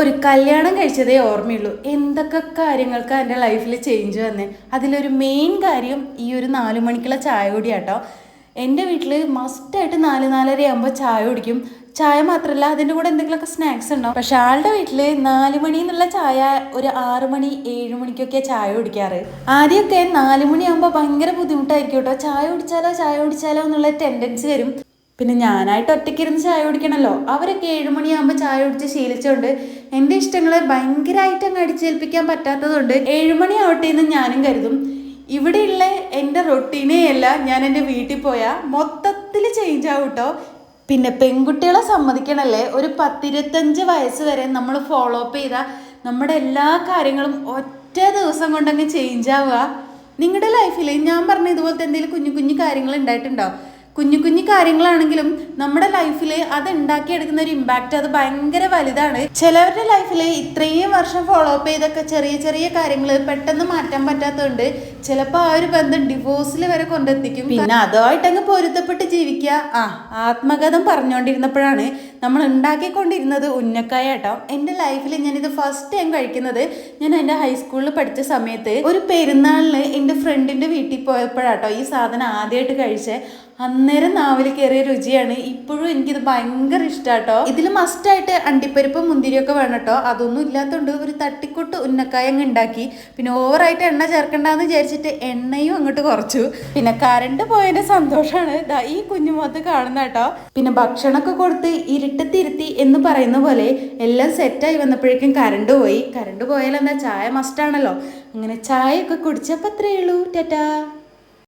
ഒരു കല്യാണം കഴിച്ചതേ ഓർമ്മയുള്ളൂ. എന്തൊക്കെ കാര്യങ്ങൾക്ക് എന്റെ ലൈഫിൽ ചേഞ്ച് വന്നേ. അതിലൊരു മെയിൻ കാര്യം ഈ ഒരു നാല് മണിക്കുള്ള ചായ കൂടിയാട്ടോ. എന്റെ വീട്ടിൽ മസ്റ്റായിട്ട് നാല് നാലര ആകുമ്പോൾ ചായ കുടിക്കും. ചായ മാത്രമല്ല അതിന്റെ കൂടെ എന്തെങ്കിലുമൊക്കെ സ്നാക്സ് ഉണ്ടാവും പക്ഷെ ആളുടെ വീട്ടിൽ നാല് മണി എന്നുള്ള ചായ ഒരു ആറ് മണി ഏഴ് മണിക്കൊക്കെ ചായ കുടിക്കാറ്. ആദ്യമൊക്കെ നാല് മണിയാകുമ്പോൾ ഭയങ്കര ബുദ്ധിമുട്ടായിരിക്കും കേട്ടോ. ചായ കുടിച്ചാലോ ചായ കുടിച്ചാലോ എന്നുള്ള ടെൻഡൻസി വരും. പിന്നെ ഞാനായിട്ട് ഒറ്റയ്ക്കിരുന്ന് ചായ കുടിക്കണമല്ലോ അവരൊക്കെ ഏഴുമണിയാകുമ്പോൾ ചായ കുടിച്ച് ശീലിച്ചുകൊണ്ട് എന്റെ ഇഷ്ടങ്ങളെ ഭയങ്കരമായിട്ട് അങ്ങ് അടിച്ചേൽപ്പിക്കാൻ പറ്റാത്തതുകൊണ്ട് ഏഴുമണി ആവട്ടെ എന്ന് ഞാനും കരുതും. ഇവിടെയുള്ള എന്റെ റൊട്ടീനെയല്ല ഞാൻ എന്റെ വീട്ടിൽ പോയാൽ മൊത്തത്തിൽ ചേഞ്ച് ആവും കേട്ടോ പിന്നെ പെൺകുട്ടികളെ സമ്മതിക്കണല്ലേ? ഒരു പത്തിരുപത്തഞ്ച് വയസ്സ് വരെ നമ്മൾ ഫോളോ അപ്പ് ചെയ്താൽ നമ്മുടെ എല്ലാ കാര്യങ്ങളും ഒറ്റ ദിവസം കൊണ്ടങ്ങ് ചേഞ്ച് ആവുക. നിങ്ങളുടെ ലൈഫിൽ ഞാൻ പറഞ്ഞ ഇതുപോലത്തെ എന്തെങ്കിലും കുഞ്ഞു കുഞ്ഞു കാര്യങ്ങൾ ഉണ്ടായിട്ടുണ്ടോ? കുഞ്ഞു കുഞ്ഞു കാര്യങ്ങളാണെങ്കിലും നമ്മുടെ ലൈഫിൽ അത് ഉണ്ടാക്കിയെടുക്കുന്ന ഒരു ഇമ്പാക്റ്റ് അത് ഭയങ്കര വലുതാണ്. ചിലവരുടെ ലൈഫിൽ ഇത്രയും വർഷം ഫോളോ അപ്പ് ചെയ്തൊക്കെ ചെറിയ ചെറിയ കാര്യങ്ങൾ പെട്ടെന്ന് മാറ്റാൻ പറ്റാത്തതുകൊണ്ട് ചിലപ്പോൾ ആ ഒരു ബന്ധം ഡിവോഴ്സിൽ വരെ കൊണ്ടെത്തിക്കും. പിന്നെ അതുമായിട്ടങ്ങ് പൊരുത്തപ്പെട്ട് ജീവിക്കുക. ആ ആത്മകഥം പറഞ്ഞുകൊണ്ടിരുന്നപ്പോഴാണ് നമ്മൾ ഉണ്ടാക്കിക്കൊണ്ടിരുന്നത് ഉന്നക്കായ കേട്ടോ. എന്റെ ലൈഫിൽ ഞാനിത് ഫസ്റ്റ് ടൈം കഴിക്കുന്നത്. ഞാൻ എന്റെ ഹൈസ്കൂളിൽ പഠിച്ച സമയത്ത് ഒരു പെരുന്നാളിന് എന്റെ ഫ്രണ്ടിന്റെ വീട്ടിൽ പോയപ്പോഴാട്ടോ ഈ സാധനം ആദ്യമായിട്ട് കഴിച്ചേ. അന്നേരം നാവിൽ കയറിയ രുചിയാണ്. ഇപ്പോഴും എനിക്കിത് ഭയങ്കര ഇഷ്ടാട്ടോ. ഇതിൽ മസ്റ്റായിട്ട് അണ്ടിപ്പരിപ്പ് മുന്തിരിയൊക്കെ വേണം കേട്ടോ. അതൊന്നും ഇല്ലാത്തതുകൊണ്ട് ഒരു തട്ടിക്കൊട്ട് ഉന്നക്കായ അങ്ങ് ഉണ്ടാക്കി പിന്നെ ഓവറായിട്ട് എണ്ണ ചേർക്കണ്ടെന്ന് വിചാരിച്ചിട്ട് എണ്ണയും അങ്ങോട്ട് കുറച്ചു. പിന്നെ കറണ്ട് പോയതിന്റെ സന്തോഷമാണ് ഈ കുഞ്ഞുമുഖത്ത് കാണുന്ന കേട്ടോ. പിന്നെ ഭക്ഷണമൊക്കെ കൊടുത്ത് ഇരുട്ടത്തിരുത്തി എന്ന് പറയുന്ന പോലെ എല്ലാം സെറ്റായി വന്നപ്പോഴേക്കും കറണ്ട് പോയി. കറണ്ട് പോയാൽ എന്താ? ചായ മസ്റ്റാണല്ലോ അങ്ങനെ ചായയൊക്കെ കുടിച്ചപ്പോൾ അത്രയേ ഉള്ളൂ. ടാറ്റാ.